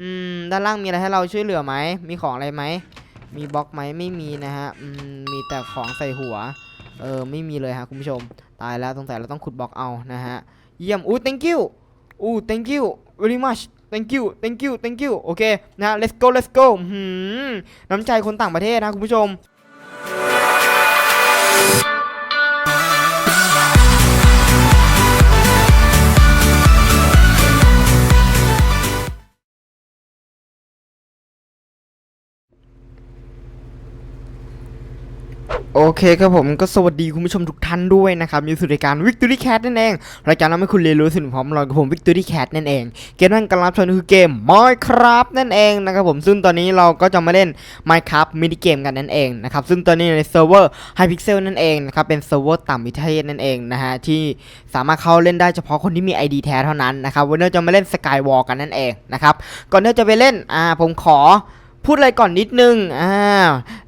อืมด้านล่างมีอะไรให้เราช่วยเหลือไหมมีของอะไรไหมมีบล็อกไหมไม่มีนะฮะอืมมีแต่ของใส่หัวเออไม่มีเลยฮะคุณผู้ชมตายแล้วสงสัยเราต้องขุดบล็อกเอานะฮะเยี่ยมอู้ thank you อู้ thank you very much thank you thank you thank you โอเคนะฮะ let's go let's go หืมน้ำใจคนต่างประเทศนะคุณผู้ชม โอเคครับผมก็สวัสดีคุณผู้ชมทุกท่านด้วยนะครับอยู่สู่รายการ Victory Cat นั่นเองรายการทำให้คุณเรียนรู้สิ่งพร้อมรอยกับผม Victory Cat นั่นเอง เกมนั่นกำลังรับชมคือเกม Minecraft นั่นเองนะครับผมซึ่งตอนนี้เราก็จะมาเล่น Minecraft มินิเกมกันนั่นเองนะครับซึ่งตอนนี้ในเซิร์ฟเวอร์ Hypixel นั่นเองนะครับเป็นเซิร์ฟเวอร์ต่ำวิเทศนั่นเองนะฮะที่สามารถเข้าเล่นได้เฉพาะคนที่มี ID แท้เท่านั้นนะครับวันนี้จะมาเล่น Skywall กันนั่นเองนะครับก่อนที่จะไปเล่นอ่าผมขอ พูดอะไรก่อนนิดนึง อ่า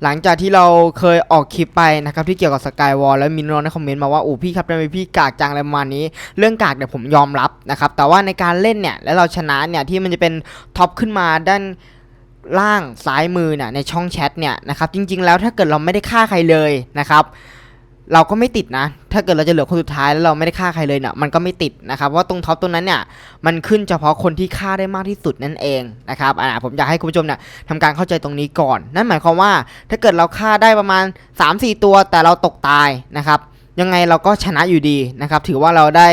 หลังจากที่เราเคยออกคลิปไปนะครับที่เกี่ยวกับสกายวอลแล้วมีน้องในคอมเมนต์มาว่าอู้พี่ครับทำไมพี่กากจังอะไรประมาณนี้ เรื่องกากเนี่ยผมยอมรับนะครับ แต่ว่าในการเล่นเนี่ย แล้วเราชนะเนี่ยที่มันจะเป็นท็อปขึ้นมาด้านล่างซ้ายมือเนี่ยในช่องแชทเนี่ยนะครับ จริง ๆ แล้วถ้าเกิดเราไม่ได้ฆ่าใครเลยนะครับ เราก็ไม่ติดนะ ถ้าเกิดเราจะเหลือคนสุดท้ายแล้วเราไม่ได้ฆ่าใครเลยเนี่ย มันก็ไม่ติดนะครับ ว่าตรงท็อปตรงนั้นเนี่ย มันขึ้นเฉพาะคนที่ฆ่าได้มากที่สุดนั่นเองนะครับอ่าผมอยากให้คุณผู้ชมเนี่ยทำการเข้าใจตรงนี้ก่อน นั่นหมายความว่า ถ้าเกิดเราฆ่าได้ประมาณ 3-4 ตัวแต่เราตกตายนะครับ ยังไงเราก็ชนะอยู่ดีนะครับ ถือว่าเราได้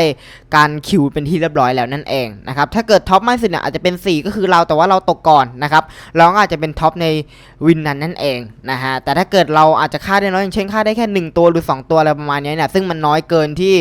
การคิวเป็นที่เรียบร้อยแล้วนั่นเองนะครับ ถ้าเกิดท็อปไมากสุดเนี่ยอาจจะเป็น 4 ก็คือเราแต่ว่าเราตกก่อนนะครับ เราก็อาจจะเป็นท็อปในวินนั้นนั่นเองนะฮะ แต่ถ้าเกิดเราอาจจะฆ่าได้น้อยอย่างเช่นฆ่าได้แค่ 1 ตัวหรือ 2 ตัวอะไรประมาณนี้เนี่ย ซึ่งมันน้อยเกินที่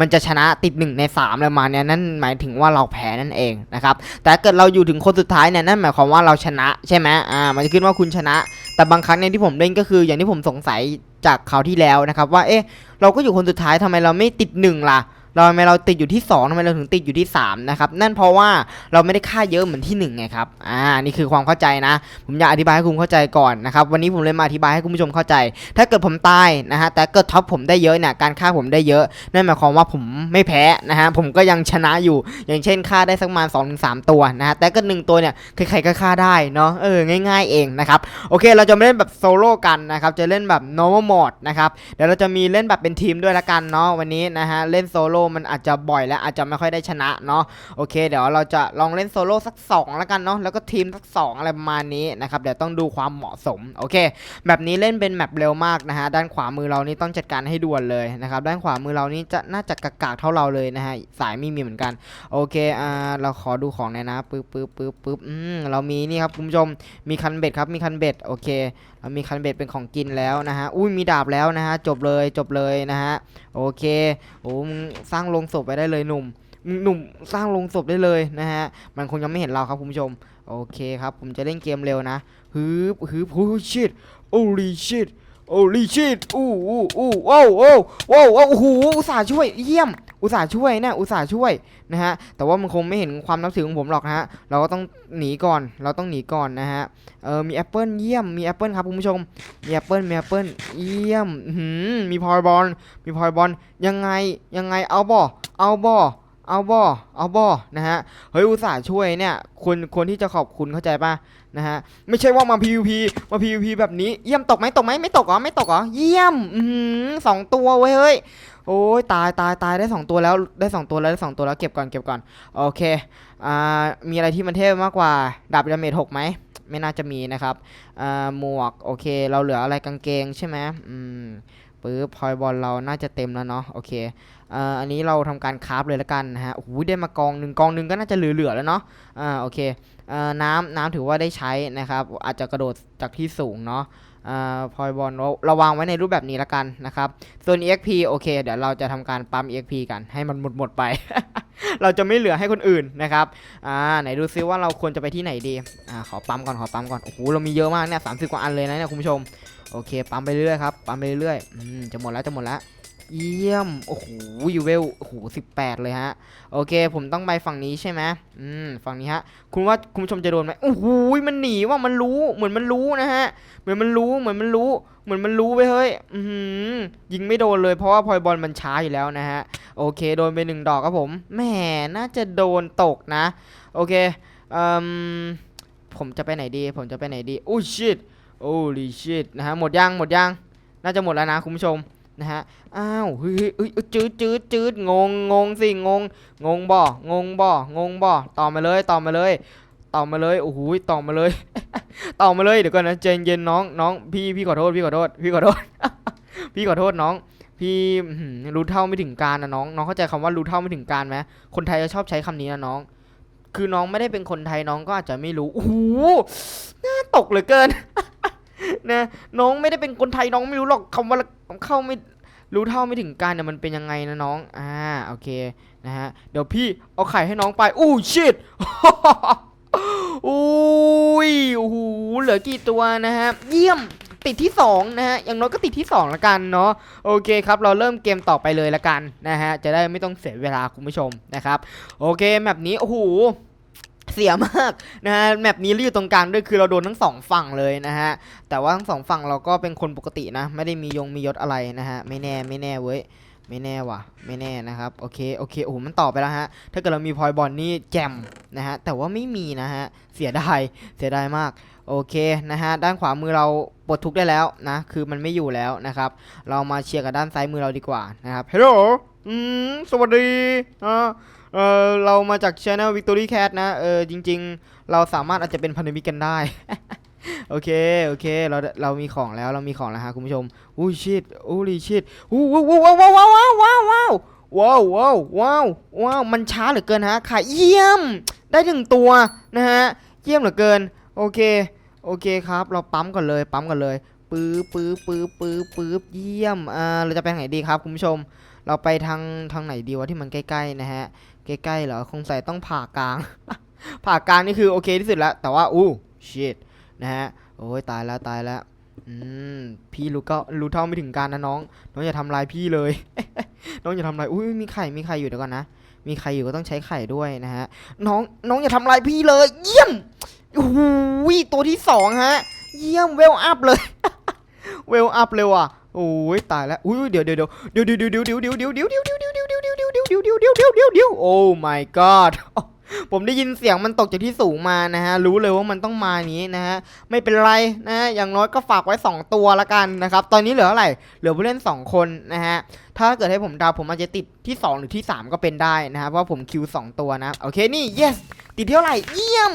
มันจะชนะติด 1 ใน3อะไรประมาณเนี้ยนั่นหมายถึงว่าเราแพ้นั่นเองนะครับ แต่ถ้าเกิดเราอยู่ถึงคนสุดท้ายเนี่ยนั่นหมายความว่าเราชนะใช่ไหมอ่า มันจะขึ้นว่าคุณชนะ แต่บางครั้งเนี่ยที่ผมเล่นก็คืออย่างที่ผมสงสัยจากคราวที่แล้วนะครับว่า เอ๊ะ เราก็อยู่คนสุดท้ายทำไมเราไม่ติดหนึ่งล่ะ เราทำไมเราติดอยู่ที่2ทำไมเราถึงติดอยู่ที่3นะครับนั่นเพราะว่าเราไม่ได้ค่าเยอะเหมือนที่1ไงครับอ่านี่คือความเข้าใจนะ ผมอยากอธิบายให้คุณเข้าใจก่อนนะครับวันนี้ผมเลยมาอธิบายให้คุณผู้ชมเข้าใจ ถ้าเกิดผมตายนะฮะแต่เกิดท็อปผมได้เยอะเนี่ยการฆ่าผมได้เยอะนั่นหมายความว่าผมไม่แพ้นะฮะผมก็ยังชนะอยู่ อย่างเช่นฆ่าได้สักประมาณ2อถึงสตัวนะฮะแต่ก็หนึ่งตัวเนี่ยใครๆก็ฆ่าได้เนาะเออง่าย ๆเองนะครับโอเคเราจะไม่เล่นแบบโซโล่กันนะครับจะเล่นแบบ normal mode นะครับเดี๋ยวเราจะมีเล่นแบบเป็นทีมด้วยละกันเนาะวันนี้นะฮะเล่นโซโล่มันอาจจะบ่อยและอาจจะไม่ค่อยได้ชนะเนาะโอเค เดี๋ยวเราจะลองเล่นโซโล่สัก2ละกันเนาะแล้วก็ทีมสัก 2 อะไรประมาณนี้นะครับเดี๋ยวต้องดูความเหมาะสมโอเคแบบนี้เล่นเป็นแมปเร็วมากนะฮะด้านขวามือเรานี่ต้องจัดการให้ด่วนเลยนะครับด้านขวามือเรานี่จะน่าจะกากๆเท่าเราเลยนะฮะสายไม่มีเหมือนกันโอเคอ่าเราขอดูของหน่อยนะปึ๊บปึ๊บปึ๊บปึ๊บอืมเรามีนี่ครับคุณผู้ชมมีคันเบ็ดครับมีคันเบ็ดโอเค มีคันเบ็ดเป็นของกินแล้วนะฮะ อุ้ยมีดาบแล้วนะฮะ จบเลยจบเลยนะฮะ โอเค โอ้มึงสร้างลงศพไปได้เลยหนุ่ม หนุ่มสร้างลงศพได้เลยนะฮะ มันคงยังไม่เห็นเราครับคุณผู้ชม โอเคครับ ผมจะเล่นเกมเร็วนะฮึบฮึบฮูชิตโอลีชิต โอ้ลีชิตอู้อู้อู้โอ้โอ้โอ้โอ้โอ้โหอุตส่าห์ช่วยเยี่ยม อุตส่าห์ช่วยนะอุตส่าห์ช่วยนะฮะ แต่ว่ามันคงไม่เห็นความนับถือของผมหรอกฮะ เราก็ต้องหนีก่อน เราต้องหนีก่อนนะฮะ เออ มีแอปเปิลเยี่ยม มีแอปเปิลครับคุณผู้ชม มีแอปเปิลมีแอปเปิลเยี่ยมหือมีพอยบอล มีพอยบอล ยังไง ยังไง เอาบ่เอาบ่เอาบ่เอาบ่นะฮะ เฮ้ย อุตส่าห์ช่วยเนี่ยควรควรที่จะขอบคุณเข้าใจป่ะ นะฮะไม่ใช่ว่ามา PVP มา PVP แบบนี้เยี่ยมตกไหมตกไหมไม่ตกเหรอไม่ตกเหรอเยี่ยมอืสองตัวเว้ยเฮ้ยโอ้ยตายตายตายได้สองตัวแล้วได้สองตัวแล้วได้สองตัวแล้วเก็บก่อนเก็บก่อนโอเคอ่ามีอะไรที่มันเทพมากกว่าดาบดาเมจหกไหมไม่น่าจะมีนะครับอ่าหมวกโอเค เราเหลืออะไรกางเกงใช่ไหมอืมปึ๊บพอยบอลเราน่าจะเต็มแล้วเนาะโอเคอ่าอันนี้เราทำการคราฟเลยละกันนะฮะโอ้โหได้มากองหนึ่งกองหนึ่งก็น่าจะเหลือๆแล้วเนาะอ่าโอเค น้ำน้ำถือว่าได้ใช้นะครับ อาจจะกระโดดจากที่สูงเนาะอพอยบอลเราราวางไว้ในรูปแบบนี้ละกันนะครับ ส่วน EXP โอเค เดี๋ยวเราจะทำการปั๊ม EXP กันให้มันหมดหมดไป เราจะไม่เหลือให้คนอื่นนะครับอ่าไหนดูซิว่าเราควรจะไปที่ไหนดีอ่าขอปั๊มก่อนขอปั๊มก่อนโอ้โหเรามีเยอะมากเนี่ยสามสิบกว่าอันเลยนะเนี่ยคุณผู้ชมโอเค ปั๊มไปเรื่อยครับปั๊มไปเรื่อยๆอืมจะหมดแล้วจะหมดแล้ว เยี่ยม โอ้โหยูเวล โอ้โหสิบแปดเลยฮะ โอเค ผมต้องไปฝั่งนี้ใช่ไหมอืม ฝั่งนี้ฮะ คุณว่าคุณผู้ชมจะโดนไหมโอ้โหมันหนีว่ามันรู้ เหมือนมันรู้นะฮะ เหมือนมันรู้ เหมือนมันรู้ เหมือนมันรู้ไปเฮ้ย อือหือยิงไม่โดนเลยเพราะว่าพลอยบอลมันช้าอยู่แล้วนะฮะ โอเค โดนไปหนึ่งดอกครับผม แหม น่าจะโดนตกนะ โอเคเอ่มผมจะไปไหนดี ผมจะไปไหนดี โอ้ชิตโอ้ลีชิตนะฮะ หมดยัง หมดยัง น่าจะหมดแล้วนะคุณผู้ชม นะฮะ อ้าวเฮ้ยเอ้ยจืดจืดจืดงงงงสิงง งงบ่งงบ่งงบ่ต่อมาเลยต่อมาเลยต่อมาเลยโอ้โหต่อมาเลยต่อมาเลยเดี๋ยวก่อนนะเจนเย็นน้องน้องพี่พี่ขอโทษพี่ขอโทษพี่ขอโทษพี่ขอโทษน้อง พี่รู้เท่าไม่ถึงการนะน้องน้องเข้าใจคำว่ารู้เท่าไม่ถึงการไหมคนไทยจะชอบใช้คำนี้นะน้อง คือน้องไม่ได้เป็นคนไทยน้องก็อาจจะไม่รู้โอ้โหน่าตกเหลือเกิน นะน้องไม่ได้เป็นคนไทยน้องไม่รู้หรอกคำว่าเข้าไม่รู้เท่าไม่ถึงการเนี่ยมันเป็นยังไงนะน้อง อ่า โอเค นะฮะ เดี๋ยวพี่เอาไข่ให้น้องไป อู้ชิตอุ้ยโอ้โหเหลือกี่ตัวนะฮะ เยี่ยม ติดที่สองนะฮะ อย่างน้อยก็ติดที่สองละกันเนาะ โอเคครับ เราเริ่มเกมต่อไปเลยละกันนะฮะ จะได้ไม่ต้องเสียเวลาคุณผู้ชมนะครับ โอเคแมปนี้ โอ้โห เสียมากนะฮะแมปนี้เราอยู่ตรงกลางด้วยคือเราโดนทั้งสองฝั่งเลยนะฮะแต่ว่าทั้งสองฝั่งเราก็เป็นคนปกตินะ ไม่ได้มียงมียศอะไรนะฮะไม่แน่ไม่แน่เว้ยไม่แน่ว่ะ ไม่แน่นะครับ โอเค โอเคโอ้โหมันต่อไปแล้วฮะ ถ้าเกิดเรามีพอยบอลนี่แจมนะฮะ แต่ว่าไม่มีนะฮะ เสียดาย เสียดายมาก โอเคนะฮะ ด้านขวามือเราปลดทุกได้แล้วนะ คือมันไม่อยู่แล้วนะครับ เรามาเชียร์กับด้านซ้ายมือเราดีกว่านะครับ เฮลโหลอืม สวัสดีอ่า เออเรามาจาก Channel Victory Cat นะ เออ จริง ๆ เราสามารถอาจจะเป็นพันธมิตรกันได้ โอเค โอเค เรา เรามีของแล้ว เรามีของแล้วฮะคุณผู้ชมอุ้ชิดอุ้ยชิดอู้ว้าวว้าวว้าวว้าวว้าวว้าวว้าวว้าวว้าวว้าว มันช้าเหลือเกินฮะค่ะเยี่ยม ได้หนึ่งตัวนะฮะ เยี่ยมเหลือเกิน โอเค โอเคครับ เราปั๊มก่อนเลย ปั๊มก่อนเลย ปื๊บปื๊บปื๊บปื๊บปื๊บเยี่ยม อ่า เราจะไปทางไหนดีครับคุณผู้ชม เราไปทางทางไหนดีวะที่มันใกล้ๆนะฮะ ใกล้ๆเหรอคงใส่ต้องผ่ากลาง ผ่ากลางนี่คือโอเคที่สุดแล้ว แต่ว่าอู้ชิตนะฮะโอ้ยตายแล้วตายแล้วอืมพี่รู้ก็รู้เท่าไม่ถึงการนะน้อง น้องอย่าทำลายพี่เลย น้องอย่าทำลายอุ้ยมีไข่มีไข่อยู่เดี๋ยวก่อนนะมีไข่อยู่ก็ต้องใช้ไข่ด้วยนะฮะน้องน้องอย่าทำลายพี่เลย เยี่ยมโอ้โหตัวที่สองฮะ เยี่ยมเวลอัพเลยเวลอัพเลยว่ะโอ้ยตายแล้วอุ้ยเดี๋ยวเดี๋ยวเดี๋ยวเดี๋ยวเดี๋ยวเดี๋ยวเดี๋ยวเดี๋ยวเดี๋ยวเดี๋ยวเดี๋ยวเดิวดิวดิวดิวดิวดิวดิวโอ้ my god ผมได้ยินเสียงมันตกจากที่สูงมานะฮะ รู้เลยว่ามันต้องมานี้นะฮะ ไม่เป็นไรนะฮะ อย่างน้อยก็ฝากไว้ 2 ตัวละกันนะครับ ตอนนี้เหลืออะไรเหลือผู้เล่น 2 คนนะฮะ ถ้าเกิดให้ผมดาวผมอาจจะติดที่ 2 หรือที่ 3 ก็เป็นได้นะฮะ เพราะผมคิว 2 ตัวนะ โอเค นี่ yes ติดเท่าไหร่เยี่ยม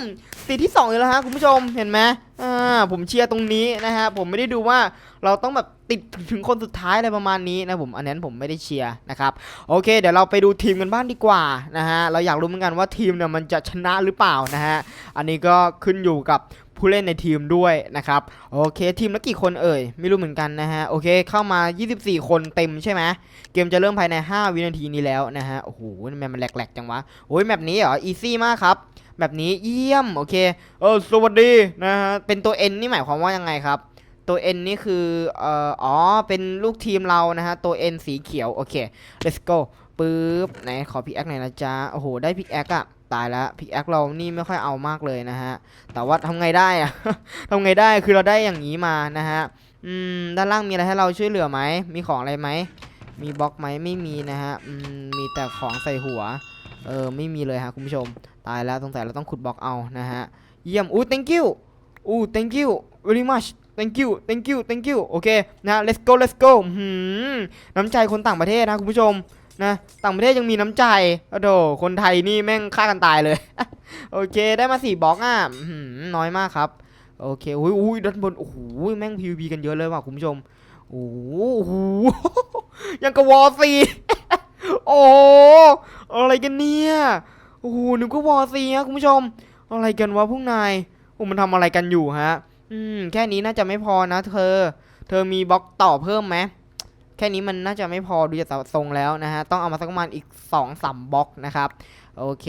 ติดที่2เลยแล้วฮะคุณผู้ชมเห็นไหมอ่าผมเชียร์ตรงนี้นะฮะผมไม่ได้ดูว่าเราต้องแบบติดถึงคนสุดท้ายอะไรประมาณนี้นะผมอันนั้นผมไม่ได้เชียร์นะครับโอเค เดี๋ยวเราไปดูทีมกันบ้างดีกว่านะฮะเราอยากรู้เหมือนกันว่าทีมเนี่ยมันจะชนะหรือเปล่านะฮะอันนี้ก็ขึ้นอยู่กับ ผู้เล่นในทีมด้วยนะครับโอเคทีมละกี่คนเอ่ย ไม่รู้เหมือนกันนะฮะโอเคเข้ามา 24 คนเต็มใช่ไหมเกมจะเริ่มภายใน 5 วินาทีนี้แล้วนะฮะโอ้โหทำไมมันแหลกๆจังวะโอ้ยแบบนี้เหรออีซี่มากครับแบบนี้เยี่ยมโอเคเออสวัสดีนะฮะเป็นตัว N นี่หมายความว่ายังไงครับตัว N นี่คือเอ่ออ๋อเป็นลูกทีมเรานะฮะตัว N สีเขียวโอเค let's go ปึ๊บไหนขอพิกแอคหน่อยนะจ๊ะโอ้โหได้พิกแอคอะ ตายแล้วพิกแอคเรานี่ไม่ค่อยเอามากเลยนะฮะ แต่ว่าทำไงได้อะทำไงได้คือเราได้อย่างนี้มานะฮะอืมด้านล่างมีอะไรให้เราช่วยเหลือไหมมีของอะไรไหมมีบล็อกไหมไม่มีนะฮะอืมมีแต่ของใส่หัวเออไม่มีเลยฮะคุณผู้ชม ตายแล้วสงสัยเราต้องขุดบล็อกเอานะฮะเยี่ยมอู้ thank you อู้ thank you very much thank you thank you thank you โอเคนะ let's go let's go น้ำใจคนต่างประเทศนะคุณผู้ชม นะต่างประเทศยังมีน้ำใจโอ้โหคนไทยนี่แม่งฆ่ากันตายเลย โอเคได้มาสี่บล็อกอะน้อยมากครับโอเคอุ้ยอุ้ยด้านบนโอ้โหแม่ง PVP กันเยอะเลยว่ะคุณผู้ชมโอ้โหยังกวอซีโอ้อะไรกันเนี่ยโอ้โหนึกว่าวอซีฮะคุณผู้ชม อะไรกันวะพวกนายโอ้มันทำอะไรกันอยู่ฮะ อืมแค่นี้น่าจะไม่พอนะ เธอ เธอมีบล็อกต่อเพิ่มไหม แค่นี้มันน่าจะไม่พอดูจากทรงแล้วนะฮะ ต้องเอามาสักประมาณอีก2อสามบล็อกนะครับ โอเค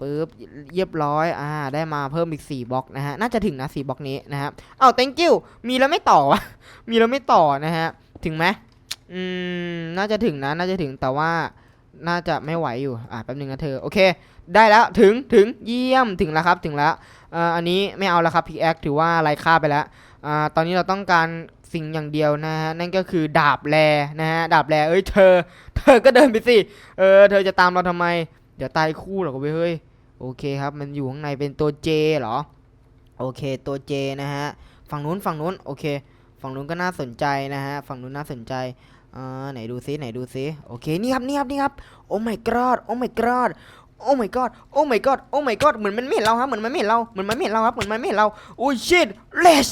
ปึ๊บเรียบร้อยอ่าได้มาเพิ่มอีก 4บล็อกนะฮะ น่าจะถึงนะ4บล็อกนี้นะฮะอ้าว thank you มีแล้วไม่ต่อวะ มีแล้วไม่ต่อนะฮะ ถึงไหมอืม น่าจะถึงนะ น่าจะถึง แต่ว่าน่าจะไม่ไหวอยู่ อ่าแป๊บนึงนะเธอ โอเค ได้แล้ว ถึง ถึง เยี่ยม ถึงแล้วครับ ถึงแล้วอ่าอันนี้ไม่เอาแล้วครับพิกแอคถือว่าไร้ค่าไปแล้วอ่า ตอนนี้เราต้องการ สิ่งอย่างเดียวนะฮะนั่นก็คือดาบแลนะฮะดาบแลเอ้ยเธอ เธอก็เดินไปสิเออเธอจะตามเราทำไม เดี๋ยวตายคู่หรอกเว้ยเฮ้ยโอเคครับมันอยู่ข้างในเป็นตัว J เหรอโอเคตัว J นะฮะฝั่งนู้นฝั่งนู้นโอเค ฝั่งนู้นก็น่าสนใจนะฮะฝั่งนู้นน่าสนใจอ่าไหนดูซิไหนดูซิโอเคนี่ครับนี่ครับนี่ครับโอ้ my god โอ้ my god โอ้ my god โอ้ my god โอ้ my god เหมือนมันไม่เห็นเราครับเหมือนมันไม่เห็นเราเหมือนมันไม่เห็นเราครับเหมือนมันไม่เห็นเราโอ้ shit let's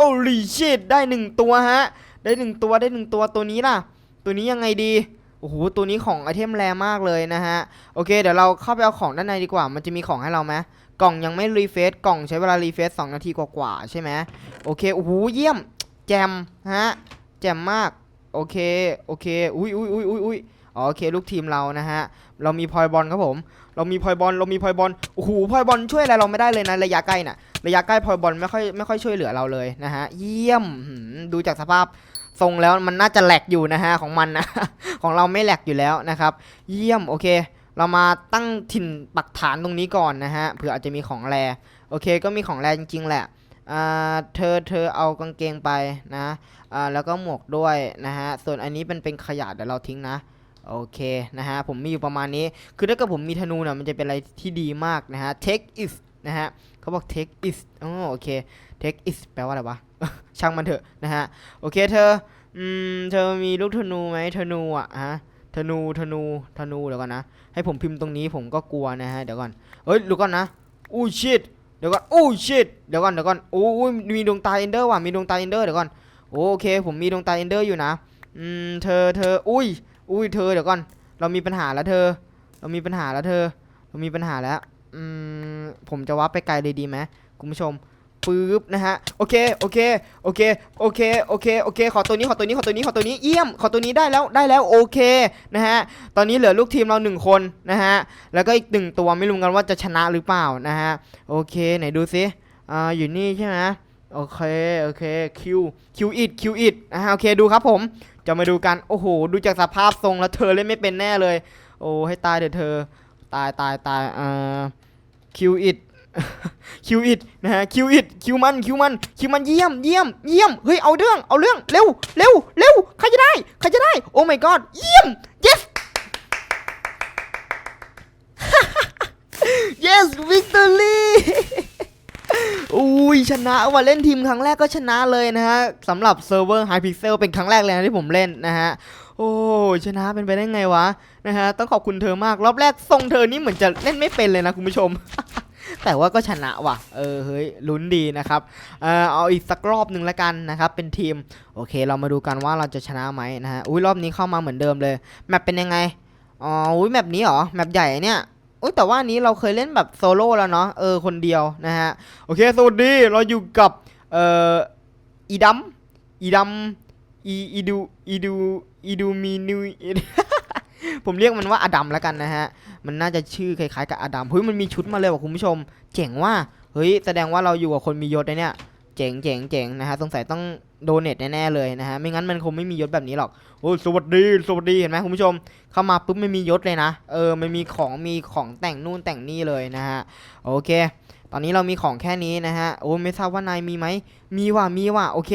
holy shit ได้หนึ่งตัวฮะ ได้หนึ่งตัวได้หนึ่งตัวตัวนี้ล่ะ ตัวนี้ยังไงดีโอ้โหตัวนี้ของไอเทมแรมากเลยนะฮะ โอเค เดี๋ยวเราเข้าไปเอาของด้านในดีกว่า มันจะมีของให้เราไหมกล่องยังไม่รีเฟซกล่องใช้เวลารีเฟซสองนาทีกว่าๆใช่ไหมโอเคโอ้โหเยี่ยม แจมฮะ แจมมาก โอเค โอเค อุ้ยอุ้ยอุ้ยอุ้ยอุ้ยอ๋อโอเค ลูกทีมเรานะฮะ เรามีพอยบอลครับผม เรามีพอยบอล เรามีพอยบอล โอ้โห พอยบอลช่วยอะไรเราไม่ได้เลยนะระยะใกล้น่ะ ระยะใกล้พอยบอลไม่ค่อยไม่ค่อยช่วยเหลือเราเลยนะฮะ เยี่ยมดูจากสภาพทรงแล้วมันน่าจะแหลกอยู่นะฮะของมันนะ ของเราไม่แหลกอยู่แล้วนะครับ เยี่ยมโอเค เรามาตั้งถิ่นปักฐานตรงนี้ก่อนนะฮะเผื่ออาจจะมีของแรโอเค ก็มีของแรจริง ๆ แหละอ่าเธอเธอเอากางเกงไปนะอ่าแล้วก็หมวกด้วยนะฮะส่วนอันนี้เป็นเป็นขยะเดี๋ยวเราทิ้งนะโอเคนะฮะผมมีอยู่ประมาณนี้ คือถ้าเกิดผมมีธนูเนี่ยมันจะเป็นอะไรที่ดีมากนะฮะ take is นะฮะเขาบอก take is อ๋อโอเค take is แปลว่าอะไรวะ ช่างมันเถอะนะฮะ โอเคเธอ อืม เธอมีลูกธนูไหมธนูอะฮะธนูธนูธนูเดี๋ยวก่อนนะ ให้ผมพิมพ์ตรงนี้ผมก็กลัวนะฮะ เดี๋ยวก่อน เฮ้ยดูก่อนนะ อู้ชิตเดี๋ยวก่อน อู้ชิตเดี๋ยวก่อน เดี๋ยวก่อนโอ้ยมีดวงตาเอนเดอร์ว่ะ มีดวงตาเอนเดอร์เดี๋ยวก่อน โอเค ผมมีดวงตาเอนเดอร์อยู่นะ อืม เธอ เธอ อุ้ย อุ้ย เธอ เดี๋ยวก่อน เรามีปัญหาแล้วเธอ เรามีปัญหาแล้วเธอ เรามีปัญหาแล้ว อืม ผมจะวับไปไกลเลยดีไหมคุณผู้ชมปึ๊บนะฮะโอเคโอเคโอเคโอเคโอเคโอเคขอตัวนี้ขอตัวนี้ขอตัวนี้ขอตัวนี้เยี่ยมขอตัวนี้ได้แล้วได้แล้วโอเคนะฮะตอนนี้เหลือลูกทีมเราหนึ่งคนนะฮะแล้วก็อีกหนึ่งตัวไม่รู้กันว่าจะชนะหรือเปล่านะฮะโอเคไหนดูซิอ่าอยู่นี่ใช่ไหมโอเคโอเคคิวคิวอิดคิวอิดนะฮะโอเคดูครับผมจะมาดูกันโอ้โหดูจากสภาพทรงแล้วเธอเล่นไม่เป็นแน่เลย โอ้ให้ตายเถอะเธอตายตายตายอ่า คิวอิดคิวอิดนะฮะคิวอิดคิวมันคิวมันคิวมันเยี่ยมเยี่ยมเยี่ยมเฮ้ยเอาเรื่องเอาเรื่องเร็วเร็วเร็วใครจะได้ใครจะได้โอ้ my god เยี่ยม yes yes victory อุ้ยชนะว่าเล่นทีมครั้งแรกก็ชนะเลยนะฮะสำหรับเซิร์ฟเวอร์ Hypixel เป็นครั้งแรกเลยนะที่ผมเล่นนะฮะ โอ้ชนะเป็นไปได้ไงวะนะฮะต้องขอบคุณเธอมากรอบแรกทรงเธอนี่เหมือนจะเล่นไม่เป็นเลยนะคุณผู้ชม แต่ว่าก็ชนะว่ะ เออเฮ้ยลุ้นดีนะครับเออเอาอีกสักรอบหนึ่งละกันนะครับเป็นทีมโอเค เรามาดูกันว่าเราจะชนะไหมนะฮะอุ้ยรอบนี้เข้ามาเหมือนเดิมเลยแมปเป็นยังไงอ๋ออุ้ยแมปนี้เหรอแมปใหญ่เนี่ยอุ้ยแต่ว่านนี้เราเคยเล่นแบบโซโล่แล้วเนาะเออคนเดียวนะฮะโอเคสวัสดีเราอยู่กับเอ่ออีดัมอีดัมอีอีดูอีดู อีดูมีนิวผมเรียกมันว่าอดัมแล้วกันนะฮะ มันน่าจะชื่อคล้ายๆกับอดัมเฮ้ยมันมีชุดมาเลยว่ะคุณผู้ชม เจ๋งว่าเฮ้ยแสดงว่าเราอยู่กับคนมียศเนี่ย เจ๋งเจ๋งเจ๋งนะฮะสงสัยต้องโดเนทแน่ๆเลยนะฮะไม่งั้นมันคงไม่มียศแบบนี้หรอกโอ้สวัสดีสวัสดีเห็นไหมคุณผู้ชม เข้ามาปุ๊บไม่มียศเลยนะเออมันมีของมีของแต่งนู่นแต่งนี่เลยนะฮะโอเค ตอนนี้เรามีของแค่นี้นะฮะ โอ้ไม่ทราบว่านายมีไหม มีว่ะ มีว่ะ โอเค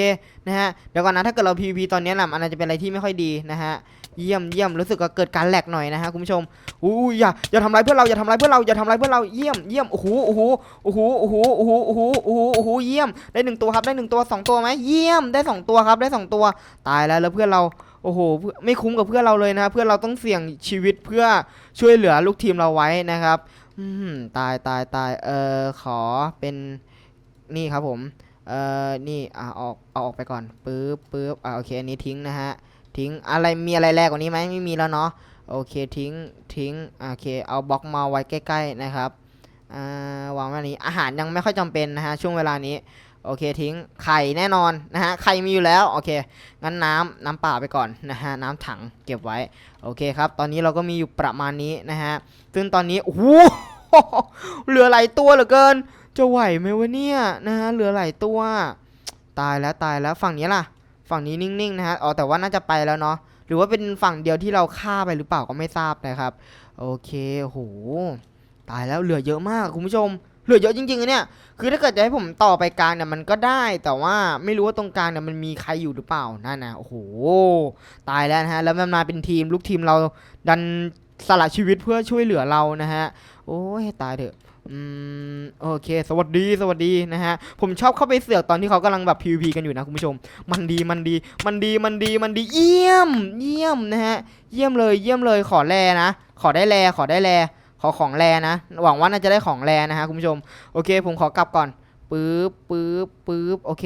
นะฮะ เดี๋ยวก่อนนะ ถ้าเกิดเรา PVP ตอนนี้แหละมันอาจจะเป็นอะไรที่ไม่ค่อยดีนะฮะ เยี่ยมเยี่ยมรู้สึกว่าเกิดการแหลกหน่อยนะฮะคุณผู้ชมอู้ยอย่า อย่าทำร้ายเพื่อนเรา อย่าทำร้ายเพื่อนเรา อย่าทำร้ายเพื่อนเรา เยี่ยมเยี่ยมโอ้โห โอ้โห โอ้โห โอ้โห โอ้โห โอ้โห โอ้โห โอ้โห เยี่ยม ได้หนึ่งตัวครับ ได้หนึ่งตัวสองตัวไหมเยี่ยม ได้สองตัวครับ ได้สองตัว ตายแล้ว แล้วเพื่อนเรา โอ้โหเพื่อไม่คุ้มกับเพื่อนเราเลยนะ เพื่อนเราต้องเสี่ยงชีวิตเพื่อช่วยเหลือลูกทีมเราไว้นะครับ อืมตายตายตายเออขอเป็นนี่ครับผมเอ่อนี่อะออกเอาออกไปก่อนปึ๊บปึ๊บอะโอเคอันนี้ทิ้งนะฮะทิ้งอะไรมีอะไรแรกกว่านี้ไหมไม่มีแล้วเนาะโอเคทิ้งทิ้งโอเคเอาบล็อกมาไว้ใกล้ ๆ นะครับอ่าวางไว้นี้อาหารยังไม่ค่อยจำเป็นนะฮะช่วงเวลานี้ โอเคทิ้งไข่แน่นอนนะฮะไข่มีอยู่แล้วโอเคงั้นน้ำน้ำเปล่าไปก่อนนะฮะน้ำถังเก็บไว้โอเคครับ ตอนนี้เราก็มีอยู่ประมาณนี้นะฮะซึ่งตอนนี้โอ้โหเหลือหลายตัวเหลือเกิน จะไหวไหมวะเนี่ยนะฮะเหลือหลายตัว ตายแล้วตายแล้วฝั่งนี้ล่ะ ฝั่งนี้นิ่งๆนะฮะอ๋อแต่ว่าน่าจะไปแล้วเนาะหรือว่าเป็นฝั่งเดียวที่เราฆ่าไปหรือเปล่าก็ไม่ทราบนะครับ โอเคโอ้โหตายแล้วเหลือเยอะมากคุณผู้ชม เหลือเยอะจริงๆอะเนี่ย คือถ้าเกิดจะให้ผมต่อไปกลางเนี่ยมันก็ได้ แต่ว่าไม่รู้ว่าตรงกลางเนี่ยมันมีใครอยู่หรือเปล่า นั่นนะโอ้โห ตายแล้วนะฮะ แล้วมันมาเป็นทีม ลูกทีมเราดันสละชีวิตเพื่อช่วยเหลือเรานะฮะ โอ้ยตายเถอะอืมโอเค สวัสดีสวัสดีนะฮะ ผมชอบเข้าไปเสือกตอนที่เขากำลังแบบ PVP กันอยู่นะคุณผู้ชม มันดีมันดี มันดีมันดีมันดีเยี่ยม เยี่ยมนะฮะ เยี่ยมเลยเยี่ยมเลยขอแลนะ ขอได้แลขอได้แล อของแลนะ หวังว่าน่าจะได้ของแลนะฮะคุณผู้ชม โอเค ผมขอกลับก่อนปึ๊บปึ๊บปึ๊บโอเค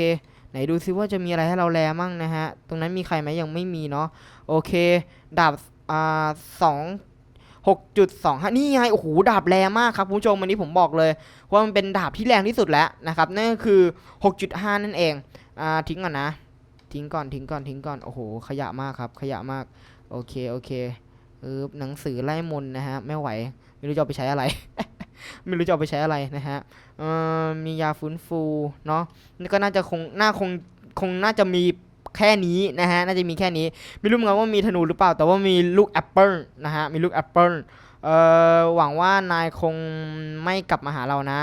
ไหนดูซิว่าจะมีอะไรให้เราแลมั่งนะฮะ ตรงนั้นมีใครไหมยังไม่มีเนาะ โอเค ดาบ อ่าสองหกจุดสองห้านี่ไง โอ้โห ดาบแรงมากครับคุณผู้ชมวันนี้ผมบอกเลย ว่ามันเป็นดาบที่แรงที่สุดแล้วนะครับ นั่นก็คือ 6.5 นั่นเอง อ่า ทิ้งก่อนนะ ทิ้งก่อน ทิ้งก่อน ทิ้งก่อน โอ้โห ขยะมากครับ ขยะมาก โอเค โอเค เออหนังสือไล่มนนะฮะไม่ไหว ไม่รู้จะเอาไปใช้อะไร ไม่รู้จะเอาไปใช้อะไรนะฮะเออมียาฟื้นฟูเนาะนี่ก็น่าจะคงน่าคงคงน่าจะมีแค่นี้นะฮะน่าจะมีแค่นี้ไม่รู้เหมือนกันว่ามีธนูหรือเปล่า แต่ว่ามีลูกแอปเปิลนะฮะมีลูกแอปเปิลเอ่อหวังว่านายคงไม่กลับมาหาเรานะ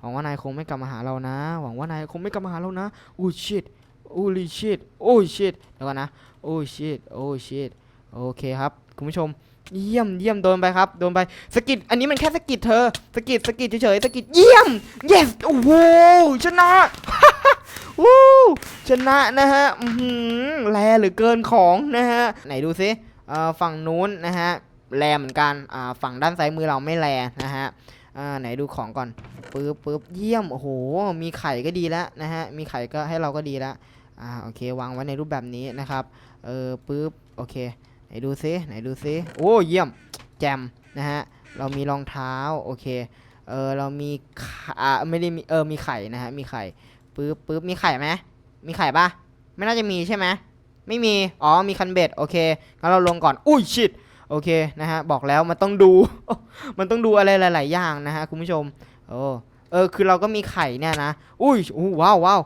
หวังว่านายคงไม่กลับมาหาเรานะ หวังว่านายคงไม่กลับมาหาเรานะโอ้ชิตโอ้ลิชิตโอ้ชิตเดี๋ยวก่อนนะโอ้ชิตโอ้ชิตโอเคครับ คุณผู้ชม เยี่ยมเยี่ยมโดนไปครับ โดนไปสกิดอันนี้มันแค่สกิดเธอสกิดสกิดเฉยๆสกิดเยี่ยม yes โอ้โหชนะวู้ชนะนะฮะอื้อหือแลหรือเกินของนะฮะไหนดูซิอ่อฝั่งนู้นนะฮะแลเหมือนกันอ่าฝั่งด้านซ้ายมือเราไม่แลนะฮะอ่าไหนดูของก่อนปึ๊บปึ๊บเยี่ยมโอ้โหมีไข่ก็ดีแล้วนะฮะมีไข่ก็ให้เราก็ดีแล้วอ่าโอเค วางไว้ในรูปแบบนี้นะครับเออปึ๊บโอเค นดูซิไหนดูซิโอ้เยี่ยมแจมนะฮะเรามีรองเท้าโอเคเออเรามีอ่าไม่ได้มีเออมีไข่นะฮะมีไข่ปึ๊บปึ๊บมีไข่ไหมมีไข่ปะไม่น่าจะมีใช่ไหมไม่มีอ๋อมีคันเบ็ดโอเคงั้นเราลงก่อนอุ้ยชิดโอเคนะฮะบอกแล้วมันต้องดู มันต้องดูอะไรหลาย ๆ อย่างนะฮะคุณผู้ชมโอ้เออคือเราก็มีไข่เนี่ยนะอุ้ยอู้ว้าวว้าว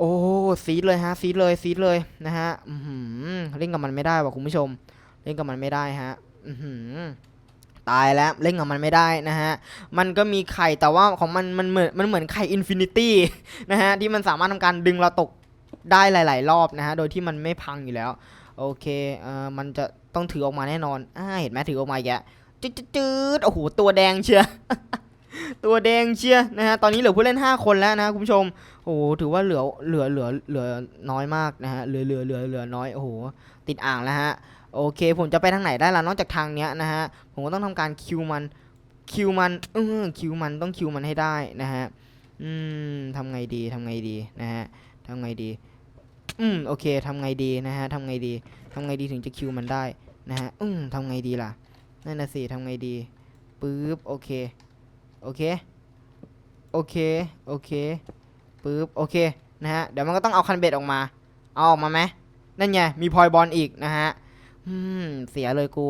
โอ้ซีดเลยฮะซีดเลยซีดเลยนะฮะอือหือเล่นกับมันไม่ได้ว่ะคุณผู้ชม เล่นกับมันไม่ได้ฮะอือหือตายแล้วเล่นกับมันไม่ได้นะฮะ มันก็มีไข่แต่ว่าของมันมันเหมือนมันเหมือนไข่อินฟินิตี้นะฮะที่มันสามารถทำการดึงเราตกได้หลาย ๆ รอบนะฮะโดยที่มันไม่พังอยู่แล้ว โอเคเอ่อมันจะต้องถือออกมาแน่นอนอ่าเห็นไหมถือออกมาแกจืดจืดๆโอ้โหตัวแดงเชีย ตัวแดงเชียนะฮะ ตอนนี้เหลือผู้เล่น 5 คนแล้วนะคุณผู้ชม โอ้โห ถือว่าเหลือ เหลือ เหลือ เหลือน้อยมากนะฮะ เหลือ เหลือ เหลือ เหลือน้อย โอ้โห ติดอ่างแล้วฮะ โอเค ผมจะไปทางไหนได้ล่ะ นอกจากทางเนี้ยนะฮะ ผมก็ต้องทำการคิวมัน คิวมันเออคิวมันต้องคิวมันให้ได้นะฮะ อืมทำไงดีทำไงดีนะฮะทำไงดี อืม โอเคทำไงดีนะฮะทำไงดีทำไงดีถึงจะคิวมันได้นะฮะ อืมทำไงดีล่ะ นั่นน่ะสิทำไงดี ปึ๊บ โอเค โอเค โอเค โอเค ปึ๊บ โอเค นะฮะ เดี๋ยวมันก็ต้องเอาคันเบ็ดออกมา เอาออกมาไหม นั่นไง มีพลอยบอลอีกนะฮะ อืม เสียเลยกู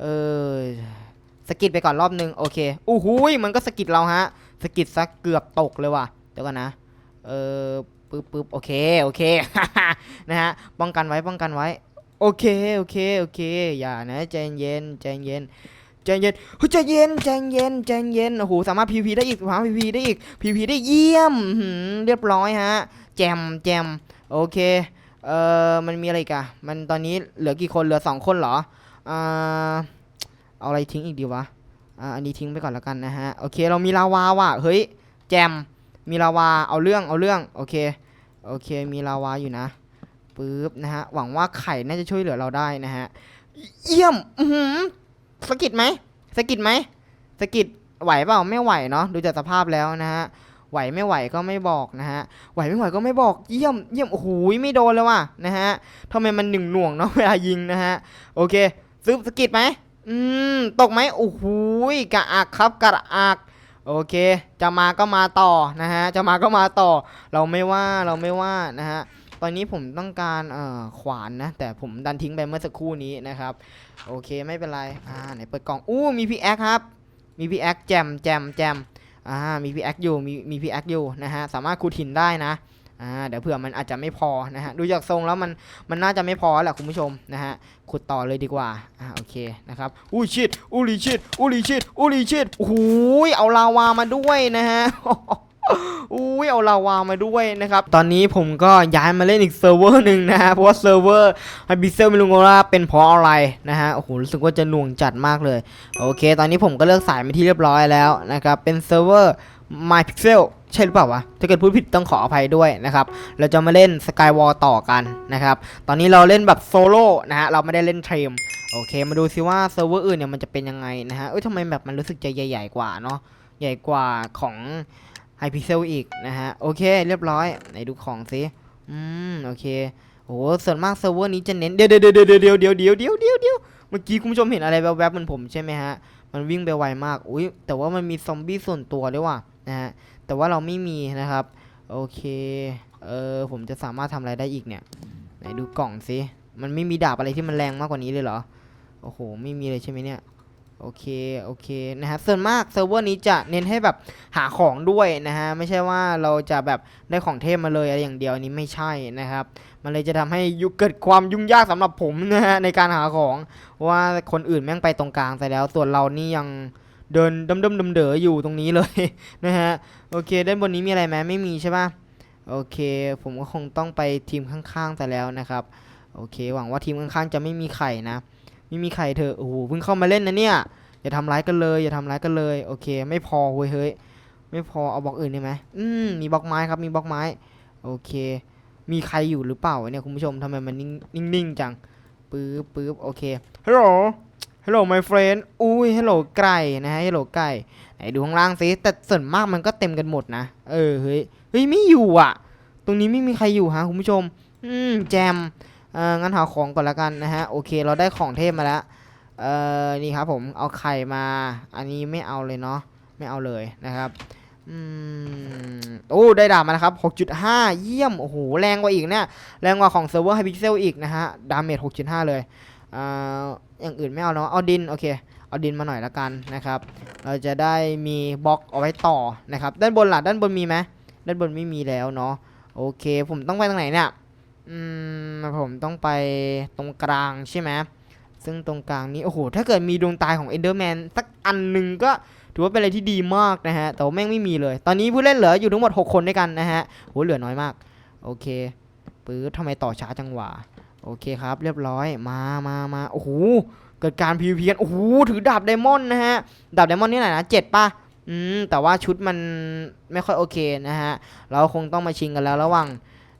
เออสกิดไปก่อนรอบนึง โอเคอู้หูยมันก็สกิดเราฮะ สกิดซะเกือบตกเลยว่ะ เดี๋ยวก่อนนะ เออปึ๊บปึ๊บโอเค โอเค นะฮะ ป้องกันไว้ ป้องกันไว้ โอเค โอเค โอเค อย่านะ ใจเย็น ใจเย็น ใจเย็นเฮ้ยใจเย็นใจเย็นใจเย็นโอ้โหสามารถพีพีได้อีกสามารถพีพีได้อีกพีพีได้เยี่ยมเรียบร้อยฮะแจมแจมโอเคเอ่อมันมีอะไรกอะมันตอนนี้เหลือกี่คนเหลือสองคนเหรออ่าเอาอะไรทิ้งอีกดีวะอ่าอันนี้ทิ้งไปก่อนแล้วกันนะฮะโอเคเรามีลาวาว่ะเฮ้ยแจมมีลาวาเอาเรื่องเอาเรื่องโอเคโอเคมีลาวาอยู่นะปึ๊บนะฮะหวังว่าไข่น่าจะช่วยเหลือเราได้นะฮะเยี่ยม สะกิดไหมสะกิดไหมสะกิดไหวเปล่าไม่ไหวเนาะดูจากสภาพแล้วนะฮะไหวไม่ไหวก็ไม่บอกนะฮะไหวไม่ไหวก็ไม่บอกเยี่ยมเยี่ยมโอ้โหไม่โดนเลยว่ะนะฮะทำไมมันหนึ่งหน่วงเนาะเวลายิงนะฮะโอเคซึบสะกิดไหมอืมตกไหมโอ้โหกระอักครับกระอักโอเค จะมาก็มาต่อนะฮะจะมาก็มาต่อ เราไม่ว่าเราไม่ว่านะฮะ ตอนนี้ผมต้องการเอ่อขวานนะ แต่ผมดันทิ้งไปเมื่อสักครู่นี้นะครับ โอเคไม่เป็นไร อ่าไหนเปิดกล่อง อู้มีพีแอคครับ มีพีแอคแจมแจมแจมอ่ามีพีแอคอยู่มีมีพีแอคอยู่นะฮะสามารถคูดหินได้นะอ่าเดี๋ยวเผื่อมันอาจจะไม่พอนะฮะดูจากทรงแล้วมันมันน่าจะไม่พอแหละคุณผู้ชมนะฮะขุดต่อเลยดีกว่าอ่าโอเคนะครับอุ้ยชิดอุ้ยชิดอุ้ยชิดอุ้ยชิดโอ้โหเอาลาวามาด้วยนะฮะ อุ้ยเอาลาวามาด้วยนะครับ ตอนนี้ผมก็ย้ายมาเล่นอีกเซิร์ฟเวอร์หนึ่งนะฮะ เพราะว่าเซิร์ฟเวอร์ไฮบิเซลไม่รู้ว่าเป็นเพราะอะไรนะฮะ โอ้โห รู้สึกว่าจะหน่วงจัดมากเลย โอเค ตอนนี้ผมก็เลือกสายมาที่เรียบร้อยแล้วนะครับ เป็นเซิร์ฟเวอร์ MyPixel ใช่หรือเปล่าวะ ถ้าเกิดพูดผิดต้องขออภัยด้วยนะครับ เราจะมาเล่น Skywall ต่อกันนะครับ ตอนนี้เราเล่นแบบโซโล่นะฮะ เราไม่ได้เล่นเทรมโอเค มาดูซิว่าเซิร์ฟเวอร์อื่นเนี่ยมันจะเป็นยังไงนะฮะ เอ้ยทำไมแบบมันรู้สึกจะใหญ่ ๆ กว่าเนาะ ใหญ่กว่าของ Hypixel อีกนะฮะ โอเค เรียบร้อย ไหนดูของซิอืม โอเคโอ้ส่วนมากเซิร์ฟเวอร์นี้จะเน้นเดี๋ยวเดี๋ยวเดี๋ยวเดี๋ยวเดี๋ยวเดี๋ยวเดี๋ยวเดี๋ยวเดี๋ยวเมื่อกี้คุณผู้ชมเห็นอะไรแวบๆเหมือนผมใช่ไหมฮะ มันวิ่งไปไวมาก อุ้ยแต่ว่ามันมีซอมบี้ส่วนตัวด้วยว่ะนะฮะ แต่ว่าเราไม่มีนะครับ โอเค เออผมจะสามารถทำอะไรได้อีกเนี่ย ไหนดูกล่องสิมันไม่มีดาบอะไรที่มันแรงมากกว่านี้เลยเหรอ โอ้โห ไม่มีเลยใช่ไหมเนี่ย โอเค โอเคนะฮะส่วนมากเซิร์ฟเวอร์นี้จะเน้นให้แบบหาของด้วยนะฮะ ไม่ใช่ว่าเราจะแบบได้ของเทพมาเลยอะไรอย่างเดียวนี้ไม่ใช่นะครับ มันเลยจะทำให้ยุเกิดความยุ่งยากสำหรับผมนะฮะในการหาของว่าคนอื่นแม่งไปตรงกลางไปแล้ว ส่วนเรานี่ยังเดินดำดำดำเดออยู่ตรงนี้เลยนะฮะ โอเค ด้านบนนี้มีอะไรไหมไม่มีใช่ปะโอเค ผมก็คงต้องไปทีมข้างๆแต่แล้วนะครับ โอเค หวังว่าทีมข้างๆจะไม่มีไข่นะ ไม่มีไข่เธอโอ้โหเพิ่งเข้ามาเล่นนะเนี่ยอย่าทำร้ายกันเลยอย่าทำร้ายกันเลยโอเค ไม่พอเว้ยเฮ้ยไม่พอเอาบล็อกอื่นได้ไหมอืมมีบล็อกไม้ครับมีบล็อกไม้โอเค มีใครอยู่หรือเปล่าเนี่ยคุณผู้ชมทำไมมันนิ่งนิ่งๆจังปึ๊บปึ๊บโอเคฮัลโหลฮัลโหล my friend อุ้ยฮัลโหลไก่นะฮะฮัลโหลไก่ไหนดูข้างล่างสิแต่ส่วนมากมันก็เต็มกันหมดนะเออเฮ้ยเฮ้ยไม่อยู่อะ ตรงนี้ไม่มีใครอยู่ฮะคุณผู้ชม อืมแจม เอองั้นหาของก่อนละกันนะฮะโอเคเราได้ของเทพมาแล้วเออนี่ครับผมเอาไข่มา อันนี้ไม่เอาเลยเนาะไม่เอาเลยนะครับอืมโอ้ได้ดาบมาแล้วครับ 6.5 เยี่ยม โอ้โห แรงกว่าอีกเนี่ย แรงกว่าของเซิร์ฟเวอร์ไฮพิกเซลอีกนะฮะ ดาเมจ 6.5 เลยอ่าอย่างอื่นไม่เอาเนาะ เอาดิน โอเค เอาดินมาหน่อยละกันนะครับ เราจะได้มีบล็อกเอาไว้ต่อนะครับ ด้านบนล่ะ ด้านบนมีไหมด้านบนไม่มีแล้วเนาะ โอเค ผมต้องไปตรงไหนเนี่ย อืมผมต้องไปตรงกลางใช่ไหมซึ่งตรงกลางนี้ โอ้โห ถ้าเกิดมีดวงตายของ Enderman สักอันหนึ่งก็ถือว่าเป็นอะไรที่ดีมากนะฮะ แต่ว่าแม่งไม่มีเลย ตอนนี้ผู้เล่นเหลืออยู่ทั้งหมด 6 คนด้วยกันนะฮะโหเหลือน้อยมาก โอเคปื๊ดทำไมต่อช้าจังหวะ โอเคครับ เรียบร้อย มามามาโอ้โห เกิดการ PVP กัน โอ้โห ถือดาบไดมอนด์นะฮะ ดาบไดมอนด์นี่ไหนนะเจ็ดป่ะ อืม แต่ว่าชุดมันไม่ค่อยโอเคนะฮะ เราคงต้องมาชิงกันแล้วระหว่าง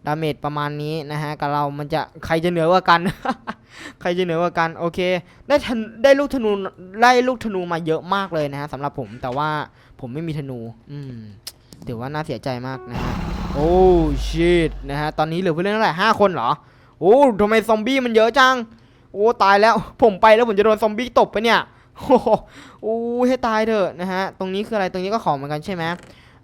ดาเมจประมาณนี้นะฮะกับเรามันจะใครจะเหนือกว่ากัน ใครจะเหนือกว่ากันโอเค ได้ได้ลูกธนูได้ลูกธนูมาเยอะมากเลยนะฮะสำหรับผมแต่ว่าผมไม่มีธนู อืมถือว่าน่าเสียใจมากนะฮะโอ้ชิตนะฮะตอนนี้เหลือผู้เล่นเท่าไหร่ห้าคนเหรอโอ้ทำไมซอมบี้มันเยอะจังโอ้ตายแล้วผมไปแล้วผมจะโดนซอมบี้ตบไปเนี่ยโอ้โหให้ตายเถอะนะฮะตรงนี้คืออะไรตรงนี้ก็ของเหมือนกันใช่ไหม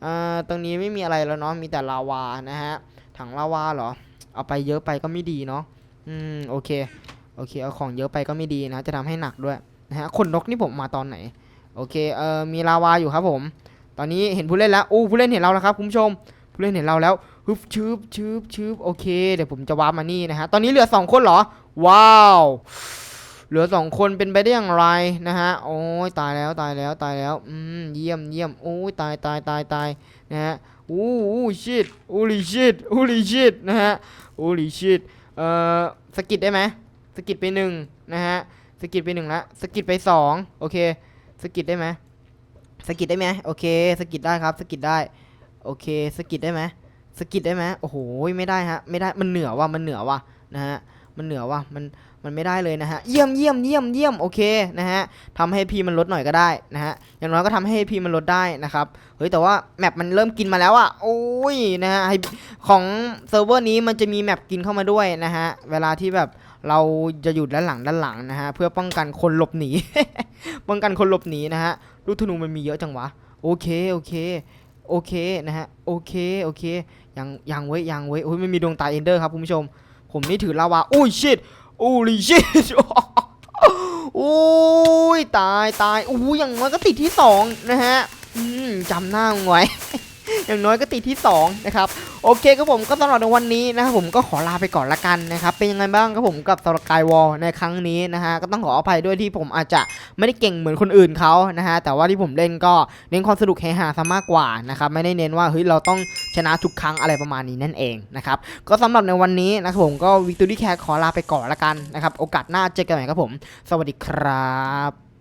เอ่อตรงนี้ไม่มีอะไรแล้วเนาะมีแต่ลาวานะฮะ ถังลาวาเหรอ เอาไปเยอะไปก็ไม่ดีเนาะ อืมโอเค โอเค เอาของเยอะไปก็ไม่ดีนะ จะทำให้หนักด้วยนะฮะขนนกนี่ผมมาตอนไหน โอเค เอ่อ มีลาวาอยู่ครับผม ตอนนี้เห็นผู้เล่นแล้วอู้ผู้เล่นเห็นเราแล้วครับคุณผู้ชม ผู้เล่นเห็นเราแล้วฮึบชืบชืบชืบโอเค เดี๋ยวผมจะวาร์ปมานี่นะฮะ ตอนนี้เหลือสองคนเหรอ ว้าว เหลือสองคนเป็นไปได้อย่างไรนะฮะโอ้ยตายแล้วตายแล้วตายแล้วอืมเยี่ยมเยี่ยมโอ้ยตายตายตายตายนะฮะอู้อู้ชิตอู้ลิชิตอู้ลิชิตนะฮะอู้ลิชิตเอ่อสกิดได้ไหมสกิดไปหนึ่งนะฮะสกิดไปหนึ่งละสกิดไปสองโอเคสกิดได้ไหมสกิดได้ไหมโอเคสกิดได้ครับสกิดได้โอเคสกิดได้ไหมสกิดได้ไหมโอ้โหไม่ได้ฮะไม่ได้มันเหนือว่ะมันเหนือว่ะนะฮะมันเหนือว่ะมัน มันไม่ได้เลยนะฮะเยี่ยมเยี่ยมเยี่ยมเยี่ยมโอเคนะฮะทำให้พีมันลดหน่อยก็ได้นะฮะอย่างน้อยก็ทำให้พีมันลดได้นะครับเฮ้ยแต่ว่าแมปมันเริ่มกินมาแล้วอะโอ้ยนะฮะของเซิร์ฟเวอร์นี้มันจะมีแมปกินเข้ามาด้วยนะฮะเวลาที่แบบเราจะอยู่ด้านหลังด้านหลังนะฮะเพื่อป้องกันคนหลบหนี ป้องกันคนหลบหนีนะฮะลูกธนูมันมีเยอะจังวะโอเคโอเคโอเคนะฮะโอเคโอเคยังยังเว้ยยังเว้ยโอ้ยไม่มีดวงตาเอนเดอร์ครับคุณผู้ชม ผมนี่ถือลาวาอุ้ยชิต โอุ้ยชิตโอ้ยตายตายอู้อย่างน้อยก็ติดที่สองนะฮะจำหน้ามึงไว้ อย่างน้อยก็ติดที่สองนะครับโอเคครับผมก็สำหรับในวันนี้นะครับผมก็ขอลาไปก่อนละกันนะครับเป็นยังไงบ้างครับผมกับสกายวอลในครั้งนี้นะฮะก็ต้องขออภัยด้วยที่ผมอาจจะไม่ได้เก่งเหมือนคนอื่นเขานะฮะแต่ว่าที่ผมเล่นก็เน้นความสนุกเฮฮาซะมากกว่านะครับไม่ได้เน้นว่าเฮ้ยเราต้องชนะทุกครั้งอะไรประมาณนี้นั่นเองนะครับก็สำหรับในวันนี้นะครับผมก็วิกตอรี่แคร์ขอลาไปก่อนละกันนะครับโอกาสหน้าเจอกันใหม่ครับผม สวัสดีครับ